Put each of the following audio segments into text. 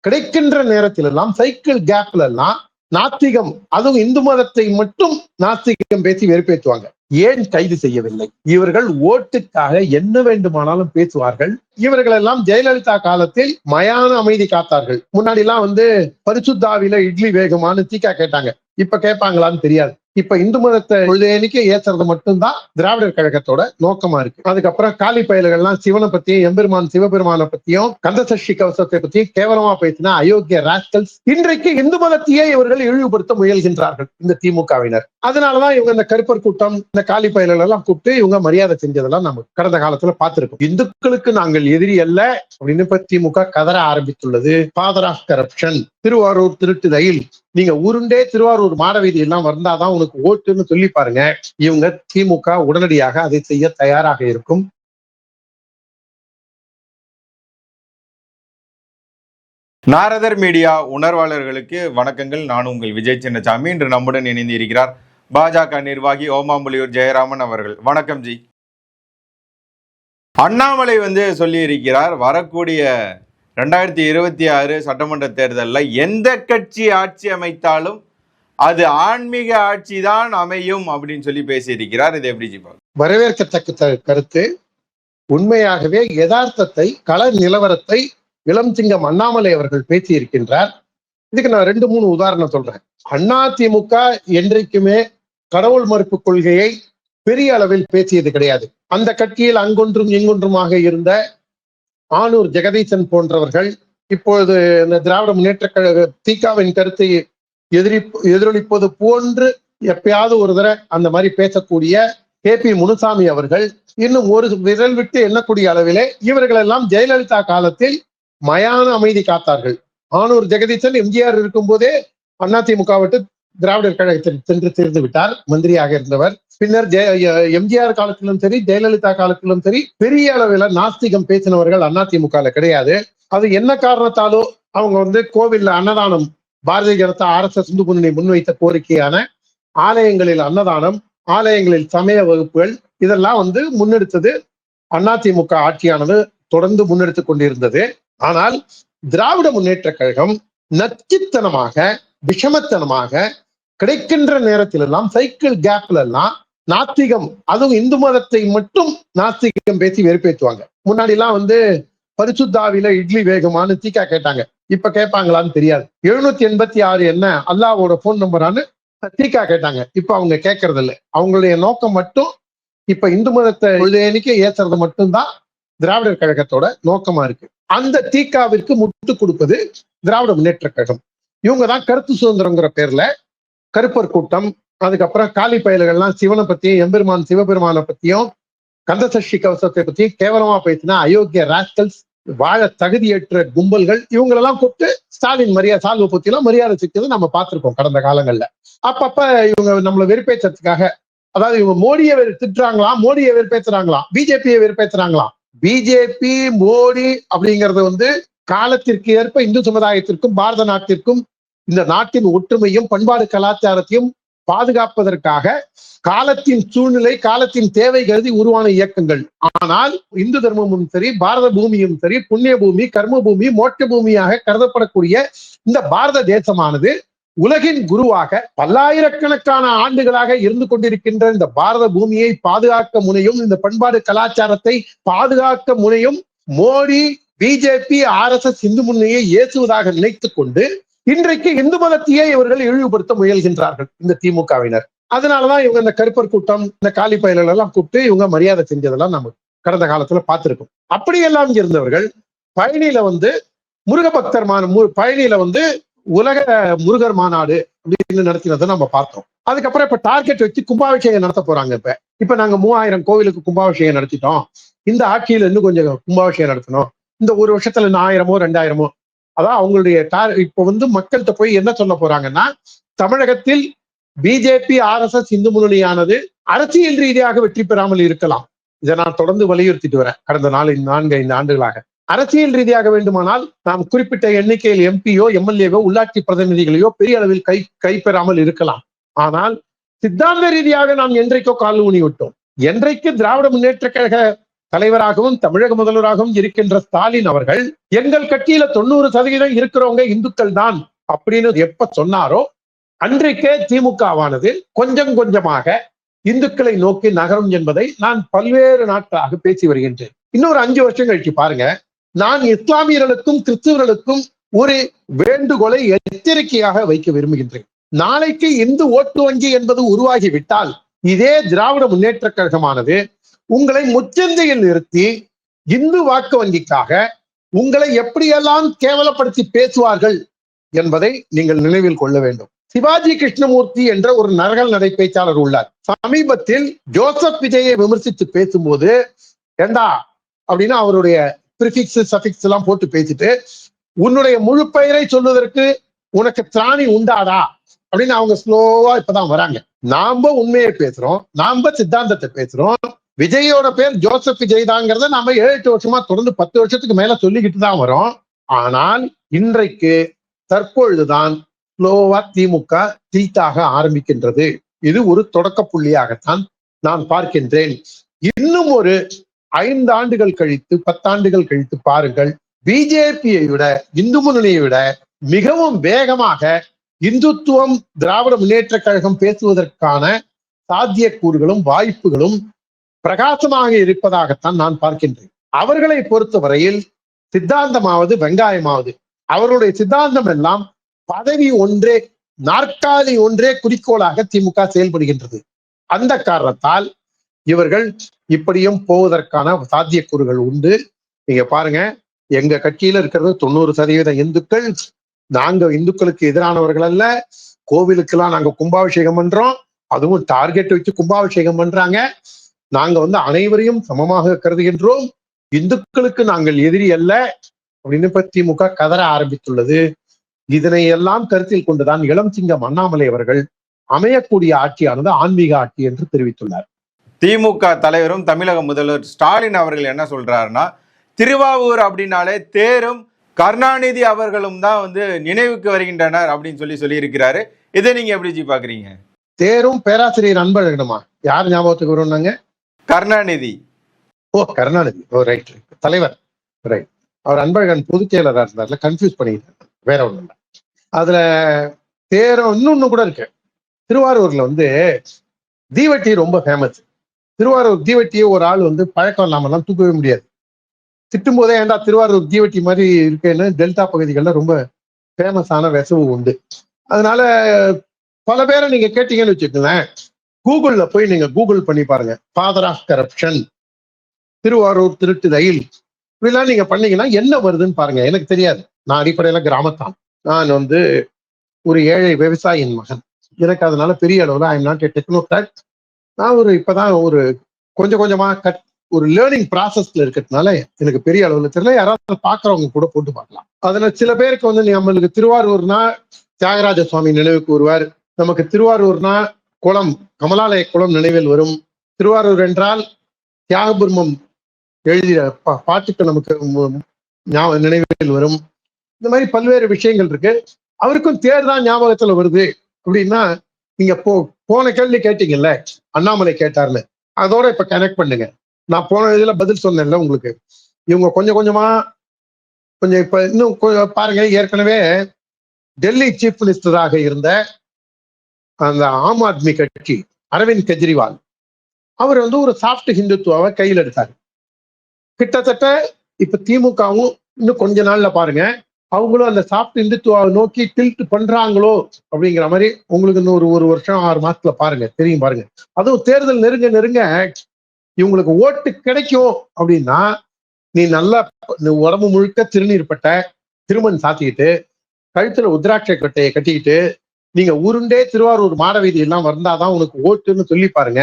கிடைக்கின்ற நேரத்தில் எல்லாம் சைக்கிள் கேப்ல எல்லாம் நாத்திகம் அதுவும் இந்து மதத்தை மட்டும் நாத்திகம் பேசி வெறுப்பேற்றுவாங்க. ஏன் கைது செய்யவில்லை? இவர்கள் ஓட்டுக்காக என்ன வேண்டுமானாலும் பேசுவார்கள். இவர்கள் எல்லாம் ஜெயலலிதா காலத்தில் மயான அமைதி காத்தார்கள். முன்னாடி எல்லாம் வந்து பரிசுத்தாவில இட்லி வேகமானு தீக்கா கேட்டாங்க. இப்ப கேட்பாங்களான்னு தெரியாது. இப்ப இந்து மதத்தை கொள்கையணிக்க ஏத்துறது மட்டும்தான் திராவிடர் கழகத்தோட நோக்கமா இருக்கு. அதுக்கப்புறம் காலி பயல்கள்லாம் சிவனை பத்தியும் எம்பெருமான் சிவபெருமானை பத்தியும் கந்தசஷ்டி கவசத்தை பத்தியும் கேவலமா பேசினா அயோக்கிய ராஸ்கல்ஸ் இன்றைக்கு இந்து மதத்தையே இவர்கள் இழிவுபடுத்த முயல்கின்றார்கள் இந்த திமுகவினர். அதனாலதான் இவங்க இந்த கருப்பர் கூட்டம் இந்த காலி பயல்கள் எல்லாம் கூப்பிட்டு இவங்க மரியாதை செஞ்சதெல்லாம் நம்ம கடந்த காலத்துல பார்த்திருக்கோம். இந்துக்களுக்கு நாங்கள் எதிரி அல்ல அப்படின்னு இப்ப திமுக கதற ஆரம்பித்துள்ளது. ஃபாதர் ஆஃப் கரப்ஷன் திருவாரூர் திருட்டு ரயில். நீங்க உருண்டே திருவாரூர் மாடவீதி எல்லாம் வந்தாதான் உனக்கு ஓட்டுன்னு சொல்லி பாருங்க. இவங்க திமுக உடனடியாக அதை செய்ய தயாராக இருக்கும். நாரதர் மீடியா உணர்வாளர்களுக்கு வணக்கங்கள். நான் உங்கள் விஜய் சின்னசாமி. இன்று நம்முடன் இணைந்து இருக்கிறார் பாஜக நிர்வாகி ஓமாம்புலியூர் ஜெயராமன் அவர்கள். வணக்கம் ஜி. அண்ணாமலை வந்து சொல்லி இருக்கிறார் வரக்கூடிய ரெண்டாயிரத்தி இருபத்தி ஆறு சட்டமன்ற தேர்தலில் எந்த கட்சி ஆட்சி அமைத்தாலும் அது ஆன்மீக ஆட்சி தான் அமையும் அப்படின்னு சொல்லி பேசியிருக்கிறார் இது எப்படி ஜிபா? வரவேற்கத்தக்க த- கருத்து உண்மையாகவே யதார்த்தத்தை கள நிலவரத்தை இளம் சிங்கம் அண்ணாமலை அவர்கள் பேசியிருக்கின்றார். இதுக்கு நான் ரெண்டு மூணு உதாரணம் சொல்றேன். அண்ணா திமுக என்றைக்குமே கடவுள் மறுப்பு கொள்கையை பெரிய அளவில் பேசியது கிடையாது. அந்த கட்சியில் அங்கொன்றும் இங்கொன்றுமாக இருந்த ஆனூர் ஜெகதீசன் போன்றவர்கள் இப்பொழுது இந்த திராவிட முன்னேற்ற கழக தீகாவின் கருத்தை எதிரி எதிரொலிப்பது போன்று எப்பயாவது ஒரு தடவை அந்த மாதிரி பேசக்கூடிய கே பி முனுசாமி அவர்கள் இன்னும் ஒரு விரல் விட்டு எண்ணக்கூடிய அளவிலே இவர்கள் எல்லாம் ஜெயலலிதா காலத்தில் மயான அமைதி காத்தார்கள். ஆனூர் ஜெகதீசன் எம்ஜிஆர் இருக்கும் போதே அதிமுக விட்டு திராவிடர் கழகத்தில் சென்று சேர்ந்து விட்டார். மந்திரியாக இருந்தவர். பின்னர் ஜெய எம்ஜிஆர் காலத்திலும் சரி ஜெயலலிதா காலத்திலும் சரி பெரிய அளவில் நாஸ்திகம் பேசினவர்கள் அதிமுக கிடையாது. அது என்ன காரணத்தாலோ அவங்க வந்து கோவில்ல அன்னதானம் Bharatiya Janata R S S Hindu Munnani முன்வைத்த கோரிக்கையான ஆலயங்களில் அன்னதானம் ஆலயங்களில் சமய வகுப்புகள் இதெல்லாம் வந்து முன்னெடுத்தது அதிமுக ஆட்சியானது தொடர்ந்து முன்னெடுத்துக் கொண்டிருந்தது. ஆனால் திராவிட முன்னேற்ற கழகம் நச்சுத்தனமாக விஷமத்தனமாக கிடைக்கின்ற நேரத்திலெல்லாம் சைக்கிள் கேப்ல எல்லாம் நாத்திகம் அதுவும் இந்து மதத்தை மட்டும் நாத்திகம் பேசி வெறுப்பேற்றுவாங்க. முன்னாடி எல்லாம் வந்து பரிசுத்தாவில இட்லி வேகமானு தீக்கா கேட்டாங்க. இப்ப கேட்பாங்களான்னு தெரியாது. எழுநூத்தி எண்பத்தி ஆறு என்ன? அல்லாவோட போன் நம்பரான்னு தீக்கா கேட்டாங்க. இப்ப அவங்க கேட்கறது இல்லை அவங்களுடைய நோக்கம் மட்டும் இப்ப இந்து மதத்தை கொள்கையணிக்க ஏத்துறது மட்டும்தான் திராவிடர் கழகத்தோட நோக்கமா இருக்கு. அந்த தீக்காவிற்கு முட்டு கொடுப்பது திராவிட முன்னேற்ற கழகம். இவங்க தான் கருத்து சுதந்திரங்கிற பேர்ல கருப்பர் கூட்டம் அதுக்கப்புறம் காளி பயல்கள்லாம் சிவனை பத்தியும் எம்பெருமான் சிவபெருமானை பத்தியும் கந்தசஷ்டி கவசத்தை பத்தியும் கேவலமா பேசினா அயோக்கிய ராஸ்கல்ஸ் வாழ தகுதியற்ற கும்பல்கள் இவங்களெல்லாம் கூப்பிட்டு ஸ்டாலின் மரியாதை சால்வை பத்தியெல்லாம் மரியாதை சிக்கிறது நம்ம பார்த்திருக்கோம் கடந்த காலங்கள்ல. அப்பப்ப இவங்க நம்மளை வெறுப்பேற்றதுக்காக அதாவது இவங்க மோடியை வெறு- திட்டுறாங்களாம் மோடியை வெறுப்பேற்றுறாங்களாம் பிஜேபியை வெறுப்பேற்றுறாங்களாம் பிஜேபி மோடி அப்படிங்கறது வந்து காலத்திற்கு ஏற்ப இந்து சமுதாயத்திற்கும் பாரத நாட்டிற்கும் இந்த நாட்டின் ஒற்றுமையும் பண்பாடு கலாச்சாரத்தையும் பாதுகாப்பதற்காக காலத்தின் சூழ்நிலை காலத்தின் தேவை கருதி உருவான இயக்கங்கள். ஆனால் இந்து தர்மமும் சரி பாரத பூமியும் சரி புண்ணிய பூமி கர்ம பூமி மோட்ச பூமியாக கருதப்படக்கூடிய இந்த பாரத தேசமானது உலகின் குருவாக பல்லாயிரக்கணக்கான ஆண்டுகளாக இருந்து கொண்டிருக்கின்ற இந்த பாரத பூமியை பாதுகாக்க முனையும் இந்த பண்பாடு கலாச்சாரத்தை பாதுகாக்க முனையும் Modi BJP R S S Hindu முன்னையை ஏசுவதாக நினைத்து கொண்டு இன்றைக்கு இந்து மதத்தையே இவர்கள் இழிவுபடுத்த முயல்கின்றார்கள் இந்த திமுகவினர். அதனாலதான் இவங்க இந்த கருப்பர் கூட்டம் இந்த காலி பயல்கள் எல்லாம் கூப்பிட்டு இவங்க மரியாதை செஞ்சதெல்லாம் நம்ம கடந்த காலத்துல பார்த்திருக்கோம். அப்படியெல்லாம் இருந்தவர்கள் பழனியில வந்து முருக பக்தர் மு- பழனியில வந்து உலக முருகர் மாநாடு அப்படின்னு நடத்தினதை நம்ம பார்த்தோம். அதுக்கப்புறம் இப்ப டார்கெட் வச்சு கும்பாபிஷேகம் நடத்த போறாங்க இப்ப. இப்ப நாங்க மூவாயிரம் கோவிலுக்கு கும்பாபிஷேகம் நடத்திட்டோம். இந்த ஆட்சியில இன்னும் கொஞ்சம் கும்பாபிஷேகம் நடத்தணும். இந்த ஒரு வருஷத்துல இன்னும் ஆயிரமோ ரெண்டாயிரமோ அதான் அவங்களுடைய டார் வந்து மக்கள்கிட்ட போய் என்ன சொல்ல போறாங்கன்னா தமிழகத்தில் BJP R S S Hindu முன்னணியானது அரசியல் ரீதியாக வெற்றி பெறாமல் இருக்கலாம். இதை நான் தொடர்ந்து வலியுறுத்திட்டு வரேன் கடந்த நாலு நான்கு ஐந்து ஆண்டுகளாக. அரசியல் ரீதியாக வேண்டுமானால் நாம் குறிப்பிட்ட எண்ணிக்கையில் எம்பியோ எம்எல்ஏவோ உள்ளாட்சி பிரதிநிதிகளையோ பெரிய அளவில் கை கைப்பெறாமல் இருக்கலாம். ஆனால் சித்தாந்த ரீதியாக நாம் என்றைக்கோ கால் ஊனி விட்டோம். என்றைக்கு திராவிட முன்னேற்ற கழக தலைவராகவும் தமிழக முதல்வராகவும் இருக்கின்ற ஸ்டாலின் அவர்கள் எங்கள் கட்சியில தொண்ணூறு சதவீதம் இருக்கிறவங்க இந்துக்கள் தான் அப்படின்னு எப்ப சொன்னாரோ அன்றைக்கே திமுகவானது கொஞ்சம் கொஞ்சமாக இந்துக்களை நோக்கி நகரும் என்பதை நான் பல்வேறு நாட்களாக பேசி வருகின்றேன். இன்னொரு அஞ்சு வருஷம் கழிச்சு பாருங்க நான் இஸ்லாமியர்களுக்கும் கிறிஸ்துவர்களுக்கும் ஒரு வேண்டுகோளை எச்சரிக்கையாக வைக்க விரும்புகின்றேன். நாளைக்கு இந்து ஓட்டு வங்கி என்பது உருவாகிவிட்டால் இதே திராவிட முன்னேற்ற கழகமானது உங்களை முச்சந்தையில் நிறுத்தி இந்து வாக்கு வங்கிக்காக உங்களை எப்படியெல்லாம் கேவலப்படுத்தி பேசுவார்கள் என்பதை நீங்கள் நினைவில் கொள்ள வேண்டும். சிவாஜி கிருஷ்ணமூர்த்தி என்ற ஒரு நரகல் நடை பேச்சாளர் உள்ளார். சமீபத்தில் ஜோசப் விஜயை விமர்சித்து பேசும்போது ஏண்டா அப்படின்னு அவருடைய ப்ரிஃபிக்ஸ் சஃபிக்ஸ் எல்லாம் போட்டு பேசிட்டு உன்னுடைய முழு பெயரை சொல்வதற்கு உனக்கு திராணி உண்டாதா? அப்படின்னு அவங்க ஸ்லோவா இப்பதான் வராங்க. நாம உண்மையை பேசுறோம் நாம சித்தாந்தத்தை பேசுறோம் விஜயோட பேர் ஜோசப் விஜய் தாங்கிறத நாம ஏழு எட்டு வருஷமா தொடர்ந்து பத்து வருஷத்துக்கு மேல சொல்லிக்கிட்டு தான் வரோம். ஆனால் இன்றைக்கு தற்பொழுதுதான் ஸ்லோவா திமுக தீத்தாக ஆரம்பிக்கின்றது. இது ஒரு தொடக்க புள்ளியாகத்தான் நான் பார்க்கின்றேன். இன்னும் ஒரு ஐந்து ஆண்டுகள் கழித்து பத்தாண்டுகள் கழித்து பாருங்கள். பிஜேபியை விட இந்து முன்னணியை விட மிகவும் வேகமாக இந்துத்துவம் திராவிட முன்னேற்ற கழகம் பேசுவதற்கான சாத்தியக்கூறுகளும் வாய்ப்புகளும் பிரகாசமாக இருப்பதாகத்தான் நான் பார்க்கின்றேன். அவர்களை பொறுத்தவரையில் சித்தாந்தமாவது வெங்காயமாவது. அவருடைய சித்தாந்தம் எல்லாம் பதவி ஒன்றே நாற்காலி ஒன்றே குறிக்கோளாக திமுக செயல்படுகின்றது. அந்த காரணத்தால் இவர்கள் இப்படியும் போவதற்கான சாத்தியக்கூறுகள் உண்டு. நீங்க பாருங்க எங்க கட்சியில இருக்கிறது தொண்ணூறு சதவீத இந்துக்கள். நாங்க இந்துக்களுக்கு எதிரானவர்கள் அல்ல. கோவிலுக்கெல்லாம் நாங்க கும்பாபிஷேகம் பண்றோம். அதுவும் டார்கெட் வச்சு கும்பாபிஷேகம் பண்றாங்க. நாங்க வந்து அனைவரையும் சமமாக கருதுகின்றோம். இந்துக்களுக்கு நாங்கள் எதிரி அல்ல. அப்படின்னு இப்ப திமுக கதற ஆரம்பித்துள்ளது. இதனை எல்லாம் கருத்தில் கொண்டுதான் இளம் சிங்கம் அண்ணாமலை அவர்கள் அமையக்கூடிய ஆட்சியானது ஆன்மீக ஆட்சி என்று தெரிவித்துள்ளார். திமுக தலைவரும் தமிழக முதல்வர் ஸ்டாலின் அவர்கள் என்ன சொல்றாருன்னா திருவாவூர் அப்படின்னாலே தேரும் கருணாநிதி அவர்களும் தான் வந்து நினைவுக்கு வருகின்றனர் அப்படின்னு சொல்லி சொல்லியிருக்கிறாரு. இதை நீங்க எப்படி ஜி பாக்குறீங்க? தேரும் பேராசிரியர் அன்பழகனுமா? யார் ஞாபகத்துக்கு வரும்னாங்க? கருணாநிதி. ஓ கருணாநிதி. ஓ ரைட் தலைவர். ரைட் அவர் அன்பழகன் பொதுச் செயலராக இருந்தார்ல கன்ஃபியூஸ் பண்ணிக்கிட்டார். வேற ஒன்றும் இல்லை. அதுல தேரம் இன்னொன்னு கூட இருக்கு. திருவாரூர்ல வந்து தீவட்டி ரொம்ப ஃபேமஸ் திருவாரூர் தீவட்டியை ஒரு ஆள் வந்து பழக்கம் இல்லாமலாம் தூக்கவே முடியாது. திட்டும் போதே ஏன்டா திருவாரூர் தீவட்டி மாதிரி இருக்கேன்னு? டெல்டா பகுதிகளில் ரொம்ப ஃபேமஸான நெசவு உண்டு. அதனால பல பேரை நீங்க கேட்டீங்கன்னு வச்சுக்கோங்களேன் கூகுள்ல போய் நீங்க கூகுள் பண்ணி பாருங்க. ஃபாதர் ஆஃப் கரப்ஷன் திருவாரூர் திருட்டு ரயில். இப்படிலாம் நீங்க பண்ணீங்கன்னா என்ன வருதுன்னு பாருங்க. எனக்கு தெரியாது. நான் அடிப்படையில கிராமத்தான். நான் வந்து ஒரு ஏழை விவசாயியின் மகன். எனக்கு அதனால பெரிய அளவில் I am not a technocrat நான் ஒரு இப்போதான் ஒரு கொஞ்சம் கொஞ்சமா கட் ஒரு லேர்னிங் ப்ராசஸ்ல இருக்கிறதுனால எனக்கு பெரிய அளவில் தெரியல. யாராவது பாக்குறவங்க கூட போட்டு பார்க்கலாம். அதுல சில பேருக்கு வந்து நம்மளுக்கு திருவாரூர்னா தியாகராஜ சுவாமி நினைவுக்கு வருவார் நமக்கு திருவாரூர்னா குளம் கமலாலய குளம் நினைவில் வரும். திருவாரூர் என்றால் தியாகபுர்மம் எழுதிய பா- பாட்டுக்கள் நமக்கு நினைவில் வரும். இந்த மாதிரி பல்வேறு விஷயங்கள் இருக்கு. அவருக்கும் தேர் தான் ஞாபகத்துல வருது. அப்படின்னா நீங்க போ போன கேள்வி கேட்டீங்கல்ல அண்ணாமலை கேட்டார்னு. அதோட இப்ப கனெக்ட் பண்ணுங்க. நான் போன இதுல பதில் சொன்னேன்ல உங்களுக்கு. இவங்க கொஞ்சம் கொஞ்சமா கொஞ்சம் இப்ப இன்னும் கொஞ்சம் பாருங்க. ஏற்கனவே டெல்லி சீஃப் மினிஸ்டராக இருந்த அந்த ஆம் ஆத்மி கட்சி அரவிந்த் கெஜ்ரிவால் அவர் வந்து ஒரு சாஃப்ட் ஹிந்துத்துவாவை கையில் எடுத்தார். கிட்டத்தட்ட இப்ப திமுகவும் இன்னும் கொஞ்ச நாள்ல பாருங்க அவங்களும் அந்த சாஃப்ட் இந்துத்துவாவை நோக்கி டில்ட் பண்றாங்களோ அப்படிங்கிற மாதிரி உங்களுக்கு இன்னும் ஒரு ஒரு வருஷம் ஆறு மாசத்துல பாருங்க தெரியும் பாருங்க. அதுவும் தேர்தல் நெருங்க நெருங்க இவங்களுக்கு ஓட்டு கிடைக்கும் அப்படின்னா நீ நல்லா உடம்பு முழுக்க திருநீர் பட்ட திருமண் சாத்திக்கிட்டு கழுத்துல உத்ராட்சை கட்டையை கட்டிக்கிட்டு நீங்க உருண்டே திருவாரூர் மாடவீதி எல்லாம் வந்தாதான் உனக்கு ஓட்டுன்னு சொல்லி பாருங்க.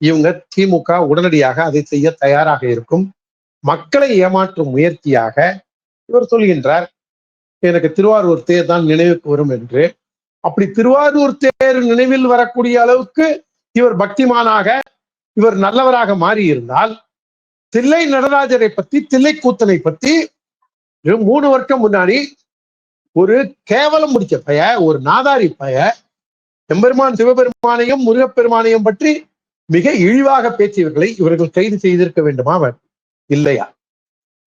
இவங்க திமுக உடனடியாக அதை செய்ய தயாராக இருக்கும். மக்களை ஏமாற்றும் முயற்சியாக இவர் சொல்கின்றார் எனக்கு திருவாரூர் தேர் தான் நினைவுக்கு வரும் என்று. அப்படி திருவாரூர் தேர் நினைவில் வரக்கூடிய அளவுக்கு இவர் பக்திமானாக இவர் நல்லவராக மாறி இருந்தால் தில்லை நடராஜரை பத்தி தில்லை கூத்தனை பத்தி மூணு வருஷம் முன்னாடி ஒரு கேவலம் முடிச்ச பய ஒரு நாதாரி பய எம்பெருமான் சிவபெருமானையும் முருகப்பெருமானையும் பற்றி மிக இழிவாக பேசியவர்களை இவர்கள் கைது செய்திருக்க வேண்டுமா இல்லையா?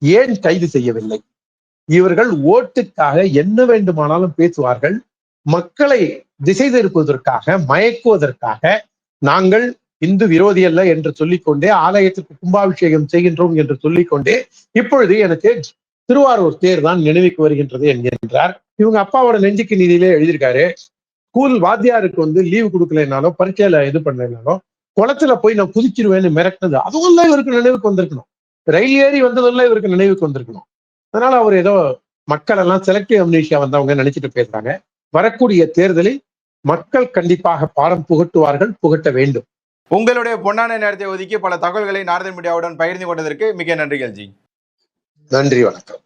ஏன் கைது செய்யவில்லை? இவர்கள் ஓட்டுக்காக என்ன வேண்டுமானாலும் பேசுவார்கள். மக்களை திசை திருப்புவதற்காக மயக்குவதற்காக நாங்கள் இந்து விரோதி அல்ல என்று சொல்லிக்கொண்டே ஆலயத்திற்கு கும்பாபிஷேகம் செய்கின்றோம் என்று சொல்லிக்கொண்டே இப்பொழுது எனக்கு திருவாரூர் தேர் தான் நினைவுக்கு வருகின்றது என்கின்றார். இவங்க அப்பாவோட நெஞ்சுக்கு நீதியிலே எழுதியிருக்காரு. ஸ்கூல் வாத்தியாருக்கு வந்து லீவு கொடுக்கலைனாலும் பரீட்சையில இது பண்ணலைனாலும் குளத்துல போய் நான் குதிச்சிருவேன்னு மிரட்டினது அதுவும் இவருக்கு நினைவுக்கு வந்திருக்கணும். ரயில் ஏறி வந்ததெல்லாம் இவருக்கு நினைவுக்கு வந்திருக்கணும். அதனால அவர் ஏதோ மக்கள் எல்லாம் செலக்டிவ் அம்னீஷியா வந்தவங்க நினைச்சிட்டு பேசுறாங்க வரக்கூடிய தேர்தலில் மக்கள் கண்டிப்பாக பாடம் புகட்டுவார்கள் புகட்ட வேண்டும். உங்களுடைய பொன்னான நேரத்தை ஒதுக்கி பல தகவல்களை நார்தன் மீடியாவுடன் பகிர்ந்து கொண்டதற்கு மிக நன்றிகள் ஜி. நன்றி வணக்கம்.